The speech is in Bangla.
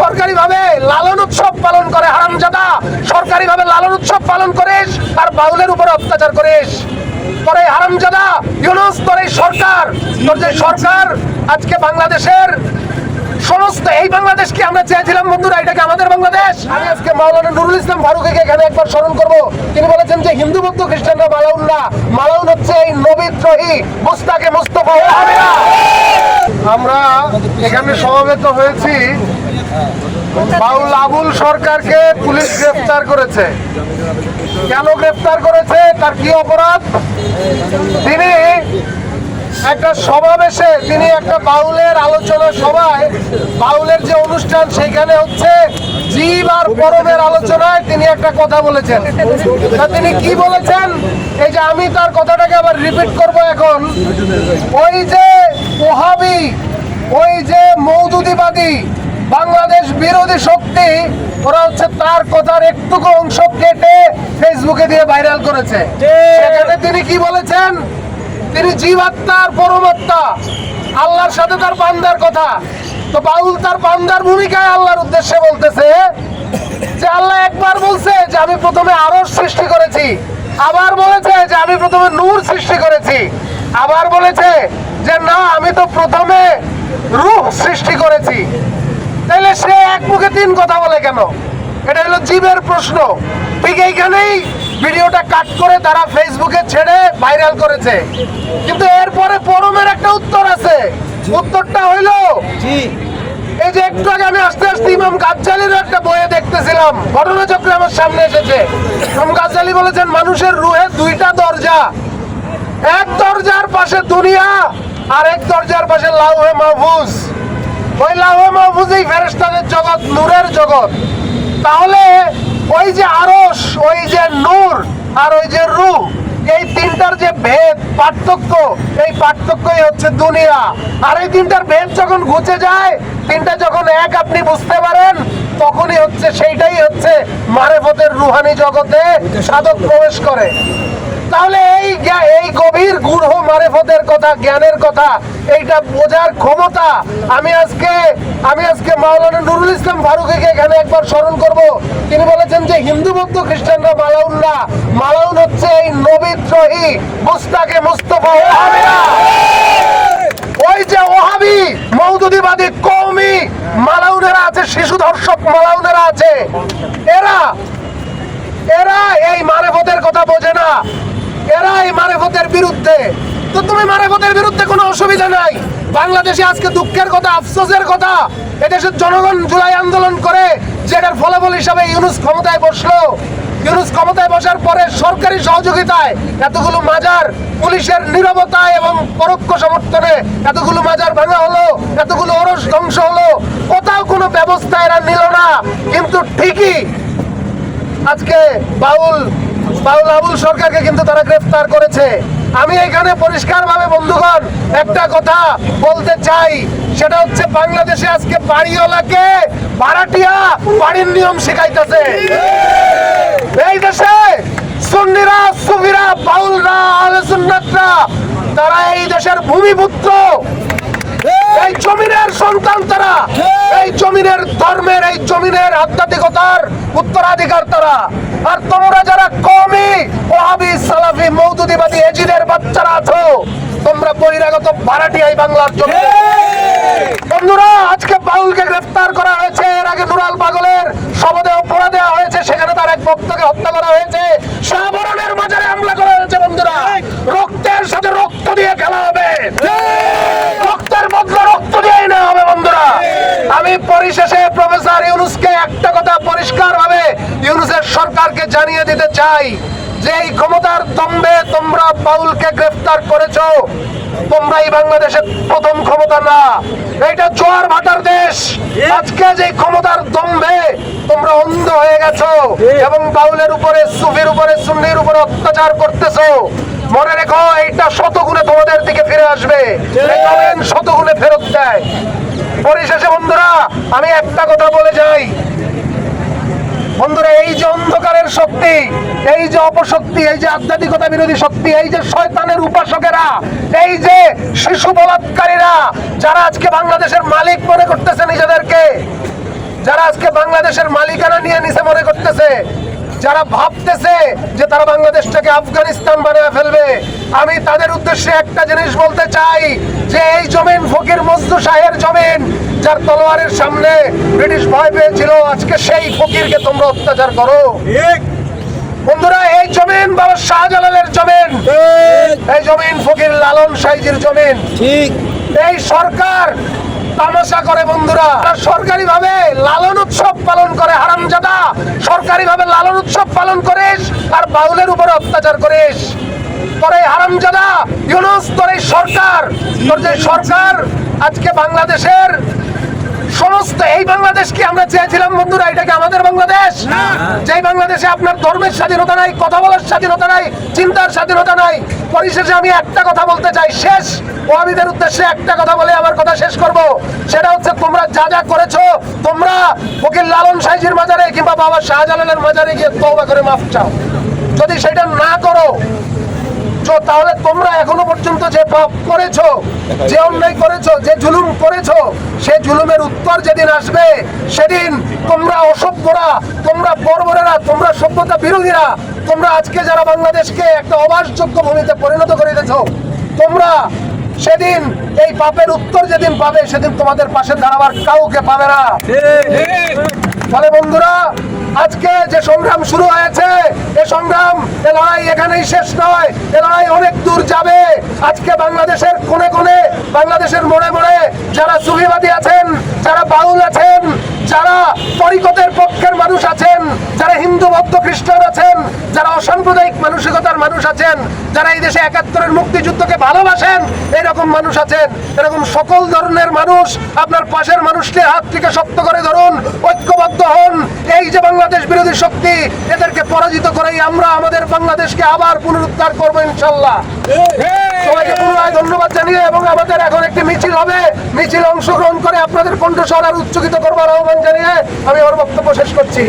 সরকারি ভাবে লালন উৎসব পালন করে, হারামজাদা। সরকারি ভাবে লালন উৎসব পালন করিস আর বাউলের উপর অত্যাচার করিস। এই হারামজাদা, ইউনুস, তোর এই সরকার, তোর যে সরকার আজকে বাংলাদেশের সমস্ত, এই বাংলাদেশ কি আমরা চেয়েছিলাম বন্ধুরা? এটাকে আমাদের বাংলাদেশ? আমি আজকে মাওলানা নুরুল ইসলাম ফারুকিকে এখানে একবার স্মরণ করব। তিনি বলেছেন যে হিন্দু বৌদ্ধ খ্রিস্টানরা মালাউন না মালাউন হচ্ছে এই নবীদ্রোহী মুস্তাকে মুস্তফা। আমরা এখানে সমবেত হয়েছি বাউল আবুল সরকারকে পুলিশ গ্রেফতার করেছে। কেন গ্রেফতার করেছে? তার কি অপরাধ? তিনি একটা সমাবেশে, তিনি একটা বাউলের আলোচনা সভায়, বাউলের যে অনুষ্ঠান সেখানে হচ্ছে জীব আর পরমের আলোচনায় তিনি একটা কথা বলেছেন। তা তিনি কি বলেছেন? এই যে আমি তার কথাটাকে আবার রিপিট করব এখন। ওই যে ওহাবি, ওই যে মৌদুদিবাদী বাংলাদেশ বিরোধী শক্তি ওরা হচ্ছে তার কথার একটুকু অংশ কেটে ফেসবুকে দিয়ে ভাইরাল করেছে। সেখানে তিনি কি বলেছেন? তিনি জীবাত্মার পরমাত্মা আল্লাহর সাথে তার বান্দার কথা। তো বাউল তার বান্দার ভূমিকায় আল্লাহর উদ্দেশ্যে বলতেছে যে আল্লাহ একবার বলছে যে আমি প্রথমে আরও সৃষ্টি করেছি আবার বলেছে যে আমি প্রথমে নূর সৃষ্টি করেছি আবার বলেছে যে না আমি তো প্রথমে রূহ সৃষ্টি করেছি। তাহলে সে এক মুখে তিন কথা বলে কেন? এটা হলো জীবের প্রশ্ন। ঠিক এইখানেই ভিডিওটা কাট করে তারা ফেসবুকে ছেড়ে ভাইরাল করেছে। কিন্তু এরপরে পরমের একটা উত্তর আছে। উত্তরটা হইল এই যে একটু আগে আমি আস্তে আস্তে ইমাম গাজ্জালির একটা বইয়ে দেখতেছিলাম। ঘটনাচক্রে আমার সামনে এসেছে। ইমাম গাজ্জালি বলেছেন মানুষের রুহে দুইটা দরজা। এক দরজার পাশে দুনিয়া আর এক দরজার পাশে লাউহে মাহফুজ। ওই লাউহে মাহফুজ এই ফেরেশতাদের জগৎ, নূরের জগৎ। তাহলে ওই যে আরশ, ওই যে নূর আর ওই যে রূহ, এই তিনটার যে ভেদ, পার্থক্য, এই পার্থক্যই হচ্ছে দুনিয়া। আর এই তিনটার ভেদ যখন ঘুচে যায়, তিনটা যখন এক, আপনি বুঝতে পারেন, তখনই হচ্ছে সেইটাই হচ্ছে মারেফতের রুহানি জগতে সাধক প্রবেশ করে। তাহলে এই এই গভীর গূঢ় মারেফতের কথা, জ্ঞানের কথা, এইটা বোঝার ক্ষমতা আমি আজকে আমি আজকে মাওলানা নুরুল ইসলাম ফারুকিকে এখানে একবার স্মরণ করব। তিনি বলেছেন যে হিন্দু বৌদ্ধ খ্রিস্টানরা মালাউন না। মালাউন হচ্ছে এই নবীদ্রোহী মুস্তাকে মুস্তফা। ওই যে ওহাবি, মৌদুদিবাদী কৌমি মালাউনেরা আছে, শিশু ধর্ষক মালাউনেরা আছে। এরা এরা এই মারেফতের কথা বোঝে না। এরা এই মারেফতের বিরুদ্ধে। তো তুমি মারেফতের বিরুদ্ধে কোনো অসুবিধা নাই। বাংলাদেশে আজকে দুঃখের কথা, আফসোসের কথা। এদেশের জনগণ জুলাই আন্দোলন করে, যেটার ফলাফল হিসাবে ইউনুস ক্ষমতায় বসল। ইউনুস ক্ষমতায় বসার পরে সরকারি সহযোগিতায় এতগুলো মাজার, পুলিশের নীরবতায় এবং পরোক্ষ সমর্থনে এতগুলো মাজার ভাঙা হলো, এতগুলো ওরস ধ্বংস হলো। কোথাও কোনো ব্যবস্থা এরা নিল না। কিন্তু ঠিকই আজকে বাউল বাউল আবুল সরকারকে কিন্তু তারা গ্রেফতার করেছে। আমি এখানে পরিষ্কারভাবে, বন্ধুগণ, একটা কথা বলতে চাই। সেটা হচ্ছে বাংলাদেশে আজকে বাড়িওয়ালাকে ভাড়াটিয়া বাড়ির নিয়ম শেখাইতেছে। এই দেশে সুন্নিরা, সুফিরা, বাউলরা আলে সুন্নাতরা তারা এই দেশের ভূমিপুত্র। এই জমিনের সন্তান তারা, এই জমিনের ধর্মের, এই জমিনের আধ্যাত্মিকতার উত্তরাধিকার তারা। আর তোমরা যারা কমি ওহাবি সালাফি মৌদুদিবাদী এজিদের বাচ্চারা আছো, তোমরা বহিরাগত আই বাংলার জন্য বন্ধুরা, আজকে বাউলকে গ্রেফতার করা হয়েছে। এর আগে নুরাল পাগলের শবদেহ পোড়া দেওয়া হয়েছে। সেখানে তার এক ভক্তকে হত্যা করা হয়েছে। সাবরণের মাজারে হামলা করা হয়েছে বন্ধুরা রক্তের সাথে রক্ত দিয়ে খেলা হবে রক্তের বদলা রক্ত দিয়ে না হবে বন্ধুরা আমি পরিশেষে প্রফেসর ইউনুসকে একটা কথা পরিষ্কার ভাবে ইউনুসের সরকারকে জানিয়ে দিতে চাই যে এই ক্ষমতার দম্বে তোমরা বাউলকে গ্রেফতার করেছ। তোমরা এই বাংলাদেশের প্রথম ক্ষমতা না। এটা জোয়ার ভাটার দেশ। আজকে যে ক্ষমতার দম্বে তোমরা অন্ধ হয়ে গেছো এবং বাউলের উপরে সুফির উপরে সুন্নির উপরে অত্যাচার করতেছো। মনে রেখো এইটা শতগুণে তোমাদের দিকে ফিরে আসবে। শতগুণে ফেরত দেয়। পরিশেষে বন্ধুরা আমি একটা কথা বলে যাই। বন্ধুরা, এই যে অন্ধকারের শক্তি, এই যে অপশক্তি, এই যে আধ্যাত্মিকতা বিরোধী শক্তি, এই যে শয়তানের উপাসকেরা, এই যে শিশু বলাৎকারীরা, যারা আজকে বাংলাদেশের মালিক মনে করতেছে নিজেদেরকে, যারা আজকে বাংলাদেশের মালিকানা নিয়ে নিছে মনে করতেছে, যারা ভাবতেছে যে তারা বাংলাদেশটাকে আফগানিস্তান বানিয়ে ফেলবে, আমি তাদের উদ্দেশ্যে একটা জিনিস বলতে চাই, যে এই জমিন ফকির মজদু শাহের জমিন যার তলোয়ারের সামনে ব্রিটিশ ভয় পেয়েছিল আজকে সেই ফকিরকে তোমরা অত্যাচার করো। বন্ধুরা এই জমিন বাবা শাহজালালের জমিন। এই জমিন ফকির লালন সাইজির জমিন। ঠিক। এই সরকার তামাশা করে বন্ধুরা। সরকারি ভাবে লালন উৎসব পালন করে হারামজাদা। সরকারি ভাবে লালন উৎসব পালন করিস আর বাউলের উপরে অত্যাচার করিস। তোর এই হারামজাদা ইউনুস তোর এই সরকার। তোর যে সরকার আজকে বাংলাদেশের সমস্ত এই বাংলাদেশ কি আমরা চেয়েছিলাম বন্ধুরা? এটা কি আমাদের বাংলাদেশ? যেই বাংলাদেশে আপনার ধর্মের স্বাধীনতা নাই কথা বলার স্বাধীনতা নাই চিন্তার স্বাধীনতা নাই পরিশেষে আমি একটা কথা বলতে চাই শেষ। ওয়াবিদের উদ্দেশ্যে একটা কথা বলে আমার কথা শেষ করব। সেটা হচ্ছে তোমরা যা যা করেছ তোমরা ফকির লালন সাইজির মাজারে কিংবা বাবা শাহজালালের মাজারে গিয়ে তওবা করে মাফ চাও। যদি সেটা না করো তো তাহলে তোমরা এখনও পর্যন্ত যে পাপ করেছ, যে অন্যায় করেছ, যে জুলুম করেছ, সে জুলুমের উত্তর যেদিন আসবে, সেদিন তোমরা অসভ্যরা, তোমরা বর্বরেরা, তোমরা সভ্যতা বিরোধীরা, তোমরা আজকে যারা বাংলাদেশকে একটা অবাসযোগ্য ভূমিতে পরিণত করে দিয়েছ তোমরা সেদিন এই পাপের উত্তর যেদিন পাবে, সেদিন তোমাদের পাশে দাঁড়াবার কাউকে পাবে না। ফলে বন্ধুরা, আজকে যে সংগ্রাম শুরু হয়েছে, এ সংগ্রাম এ লড়াই এখানেই শেষ নয়, এ লড়াই অনেক দূর যাবে। আজকে বাংলাদেশের কোণে কোণে, বাংলাদেশের মোড়ে মোড়ে যারা সুফিবাদী আছেন, যারা বাউল আছেন যারা তরিকতের পক্ষের মানুষ আছেন, যারা হিন্দু, বৌদ্ধ, খ্রিস্টান আছেন, যারা অসাম্প্রদায়িক মানসিকতার মানুষ আছেন, যারা এই দেশে একাত্তরের মুক্তিযুদ্ধকে ভালোবাসেন, এরকম মানুষ আছেন, এরকম সকল ধরনের মানুষ আপনার পাশের মানুষকে হাত থেকে শক্ত করে ধরুন, ঐক্যবদ্ধ হন। এই যে বাংলাদেশ বিরোধী শক্তি, এদেরকে পরাজিত করেই আমরা আমাদের বাংলাদেশকে আবার পুনরুদ্ধার করব ইনশাল্লাহ। সবাইকে পুনরায় ধন্যবাদ জানিয়ে এবং আমাদের এখন একটি মিছিল হবে। মিছিল অংশগ্রহণ করে আপনাদের কণ্ঠস্বর আর উচ্চকিত করবার আহ্বান জানিয়ে আমি আমার বক্তব্য শেষ করছি।